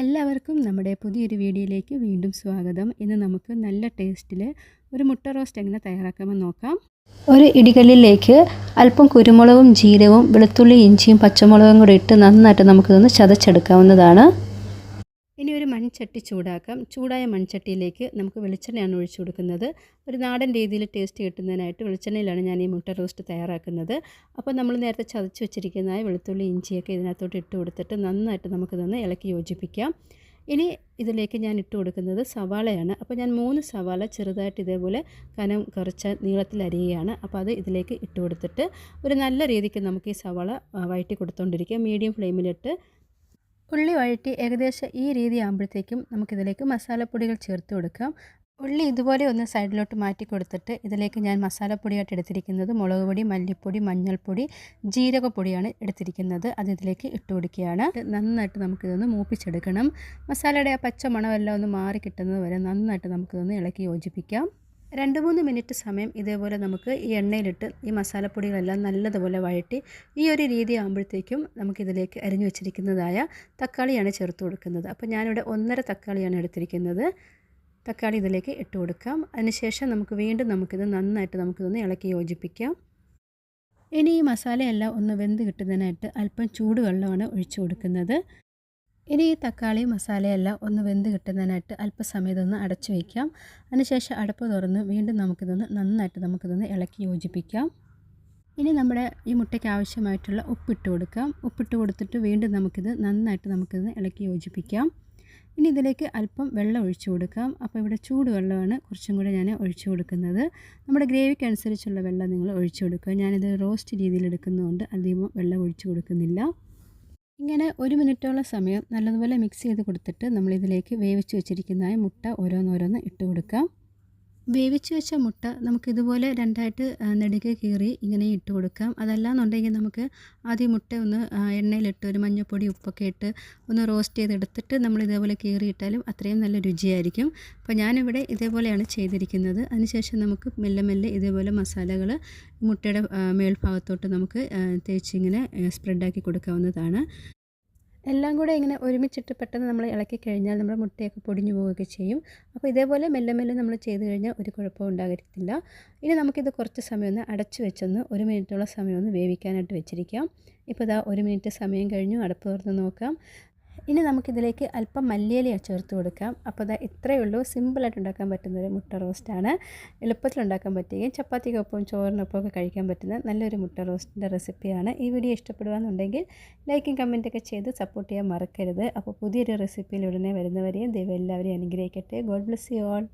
എല്ലാവർക്കും നമ്മുടെ പുതിയൊരു വീഡിയോയിലേക്ക് വീണ്ടും സ്വാഗതം. ഇന്ന് നമുക്ക് നല്ല ടേസ്റ്റിൽ ഒരു മുട്ട റോസ്റ്റ് എങ്ങനെ തയ്യാറാക്കാമെന്ന് നോക്കാം. ഒരു ഇടികല്ലിലേക്ക് അല്പം കുരുമുളകും ജീരകവും വെളുത്തുള്ളി ഇഞ്ചിയും പച്ചമുളകും കൂടി ഇട്ട് നന്നായിട്ട് നമുക്കിതൊന്ന് ചതച്ചെടുക്കാവുന്നതാണ്. ഇനി ഒരു മൺചട്ടി ചൂടാക്കാം. ചൂടായ മൺചട്ടിയിലേക്ക് നമുക്ക് വെളിച്ചെണ്ണയാണ് ഒഴിച്ചു കൊടുക്കുന്നത്. ഒരു നാടൻ രീതിയിൽ ടേസ്റ്റ് കിട്ടുന്നതിനായിട്ട് വെളിച്ചെണ്ണയിലാണ് ഞാൻ ഈ മുട്ട റോസ്റ്റ് തയ്യാറാക്കുന്നത്. അപ്പോൾ നമ്മൾ നേരത്തെ ചതച്ച് വെച്ചിരിക്കുന്നതായ വെളുത്തുള്ളി ഇഞ്ചിയൊക്കെ ഇതിനകത്തോട്ട് ഇട്ട് കൊടുത്തിട്ട് നന്നായിട്ട് നമുക്കിതൊന്ന് ഇളക്കി യോജിപ്പിക്കാം. ഇനി ഇതിലേക്ക് ഞാൻ ഇട്ട് കൊടുക്കുന്നത് സവാളയാണ്. അപ്പോൾ ഞാൻ മൂന്ന് സവാള ചെറുതായിട്ട് ഇതേപോലെ കനം കുറച്ച് നീളത്തിൽ അരിയുകയാണ്. അപ്പോൾ അത് ഇതിലേക്ക് ഇട്ട് കൊടുത്തിട്ട് ഒരു നല്ല രീതിക്ക് നമുക്ക് ഈ സവാള വഴറ്റി കൊടുത്തുകൊണ്ടിരിക്കുക മീഡിയം ഫ്ലെയിമിലിട്ട് ഉള്ളി വഴറ്റി ഏകദേശം ഈ രീതി ആകുമ്പോഴത്തേക്കും നമുക്കിതിലേക്ക് മസാലപ്പൊടികൾ ചേർത്ത് കൊടുക്കാം. ഉള്ളി ഇതുപോലെ ഒന്ന് സൈഡിലോട്ട് മാറ്റി കൊടുത്തിട്ട് ഇതിലേക്ക് ഞാൻ മസാലപ്പൊടിയായിട്ട് എടുത്തിരിക്കുന്നത് മുളക് പൊടി മല്ലിപ്പൊടി മഞ്ഞൾപ്പൊടി ജീരകപ്പൊടിയാണ് എടുത്തിരിക്കുന്നത്. അത് ഇതിലേക്ക് ഇട്ട് കൊടുക്കുകയാണ്. നന്നായിട്ട് നമുക്കിതൊന്ന് മൂപ്പിച്ചെടുക്കണം. മസാലയുടെ ആ പച്ച മണമെല്ലാം ഒന്ന് മാറി കിട്ടുന്നത് വരെ നന്നായിട്ട് നമുക്കിതൊന്ന് ഇളക്കി യോജിപ്പിക്കാം. രണ്ട് മൂന്ന് മിനിറ്റ് സമയം ഇതേപോലെ നമുക്ക് ഈ എണ്ണയിലിട്ട് ഈ മസാലപ്പൊടികളെല്ലാം നല്ലതുപോലെ വഴറ്റി ഈ ഒരു രീതി ആകുമ്പോഴത്തേക്കും നമുക്കിതിലേക്ക് അരിഞ്ഞു വെച്ചിരിക്കുന്നതായ തക്കാളിയാണ് ചേർത്ത് കൊടുക്കുന്നത്. അപ്പോൾ ഞാനിവിടെ ഒന്നര തക്കാളിയാണ് എടുത്തിരിക്കുന്നത്. തക്കാളി ഇതിലേക്ക് ഇട്ട് കൊടുക്കാം. അതിനുശേഷം നമുക്ക് വീണ്ടും നമുക്കിത് നന്നായിട്ട് നമുക്കിതൊന്ന് ഇളക്കി യോജിപ്പിക്കാം. ഇനി ഈ മസാലയെല്ലാം ഒന്ന് വെന്ത് കിട്ടുന്നതിനായിട്ട് അല്പം ചൂടുവെള്ളമാണ് ഒഴിച്ചു കൊടുക്കുന്നത്. ഇനി ഈ തക്കാളി മസാലയെല്ലാം ഒന്ന് വെന്ത് കിട്ടുന്നതിനായിട്ട് അല്പസമയത്തൊന്ന് അടച്ചു വയ്ക്കാം. അതിനുശേഷം അടപ്പ് തുറന്ന് വീണ്ടും നമുക്കിതൊന്ന് നന്നായിട്ട് നമുക്കിതൊന്ന് ഇളക്കി യോജിപ്പിക്കാം. ഇനി നമ്മുടെ ഈ മുട്ടയ്ക്ക് ആവശ്യമായിട്ടുള്ള ഉപ്പിട്ട് കൊടുക്കാം. ഉപ്പിട്ട് കൊടുത്തിട്ട് വീണ്ടും നമുക്കിത് നന്നായിട്ട് നമുക്കിത് ഇളക്കി യോജിപ്പിക്കാം. ഇനി ഇതിലേക്ക് അല്പം വെള്ളം ഒഴിച്ചു കൊടുക്കാം. അപ്പോൾ ഇവിടെ ചൂട് വെള്ളമാണ് കുറച്ചും കൂടെ ഞാൻ ഒഴിച്ചു കൊടുക്കുന്നത്. നമ്മുടെ ഗ്രേവിക്ക് അനുസരിച്ചുള്ള വെള്ളം നിങ്ങൾ ഒഴിച്ചു കൊടുക്കുക. ഞാനിത് റോസ്റ്റ് രീതിയിൽ എടുക്കുന്നതുകൊണ്ട് അധികം വെള്ളം ഒഴിച്ചു കൊടുക്കുന്നില്ല. ഇങ്ങനെ ഒരു മിനിറ്റോളം സമയം നല്ലതുപോലെ മിക്സ് ചെയ്ത് കൊടുത്തിട്ട് നമ്മളിതിലേക്ക് വേവിച്ച് വെച്ചിരിക്കുന്നതായ മുട്ട ഓരോന്നോരോന്ന് ഇട്ട് കൊടുക്കാം. വേവിച്ച് വെച്ച മുട്ട നമുക്കിതുപോലെ രണ്ടായിട്ട് നെടുകെ കീറി ഇങ്ങനെ ഇട്ട് കൊടുക്കാം. അതല്ലാന്നുണ്ടെങ്കിൽ നമുക്ക് ആദ്യം മുട്ട ഒന്ന് എണ്ണയിലിട്ട് ഒരു മഞ്ഞൾപ്പൊടി ഉപ്പൊക്കെ ഇട്ട് ഒന്ന് റോസ്റ്റ് ചെയ്തെടുത്തിട്ട് നമ്മൾ ഇതേപോലെ കീറിയിട്ടാലും അത്രയും നല്ല രുചിയായിരിക്കും. അപ്പോൾ ഞാനിവിടെ ഇതേപോലെയാണ് ചെയ്തിരിക്കുന്നത്. അതിനുശേഷം നമുക്ക് മെല്ലെ മെല്ലെ ഇതേപോലെ മസാലകൾ മുട്ടയുടെ മേൽഭാഗത്തോട്ട് നമുക്ക് തേച്ചിങ്ങനെ സ്പ്രെഡാക്കി കൊടുക്കാവുന്നതാണ്. എല്ലാം കൂടെ ഇങ്ങനെ ഒരുമിച്ചിട്ട് പെട്ടെന്ന് നമ്മൾ ഇളക്കി കഴിഞ്ഞാൽ നമ്മുടെ മുട്ടയൊക്കെ പൊടിഞ്ഞു പോവുകയൊക്കെ ചെയ്യും. അപ്പോൾ ഇതേപോലെ മെല്ലെ മെല്ലെ നമ്മൾ ചെയ്ത് കഴിഞ്ഞാൽ ഒരു കുഴപ്പവും ഉണ്ടാകത്തില്ല. ഇനി നമുക്കിത് കുറച്ച് സമയം ഒന്ന് അടച്ചു വെച്ചൊന്ന് ഒരു മിനിറ്റോളം സമയം ഒന്ന് വേവിക്കാനായിട്ട് വെച്ചിരിക്കാം. ഇപ്പോൾ ഇതാ ഒരു മിനിറ്റ് സമയം കഴിഞ്ഞു. അടപ്പ് തുറന്ന് നോക്കാം. ഇനി നമുക്കിതിലേക്ക് അല്പം മല്ലിയില ചേർത്ത് കൊടുക്കാം. അപ്പോൾ അതാ ഇത്രയേ ഉള്ളൂ. സിമ്പിളായിട്ട് ഉണ്ടാക്കാൻ പറ്റുന്ന ഒരു മുട്ട റോസ്റ്റാണ് എളുപ്പത്തിൽ ഉണ്ടാക്കാൻ പറ്റുകയും ചപ്പാത്തിക്കൊപ്പം ചോറിനൊപ്പം ഒക്കെ കഴിക്കാൻ പറ്റുന്ന നല്ലൊരു മുട്ട റോസ്റ്റിന്റെ റെസിപ്പിയാണ് ഈ വീഡിയോ ഇഷ്ടപ്പെടുകയെന്നുണ്ടെങ്കിൽ ലൈക്കും കമന്റൊക്കെ ചെയ്ത് സപ്പോർട്ട് ചെയ്യാൻ മറക്കരുത്. അപ്പോൾ പുതിയൊരു റെസിപ്പിയിൽ ഉടനെ വരുന്നവരെയും ദൈവം എല്ലാവരെയും അനുഗ്രഹിക്കട്ടെ. God bless you all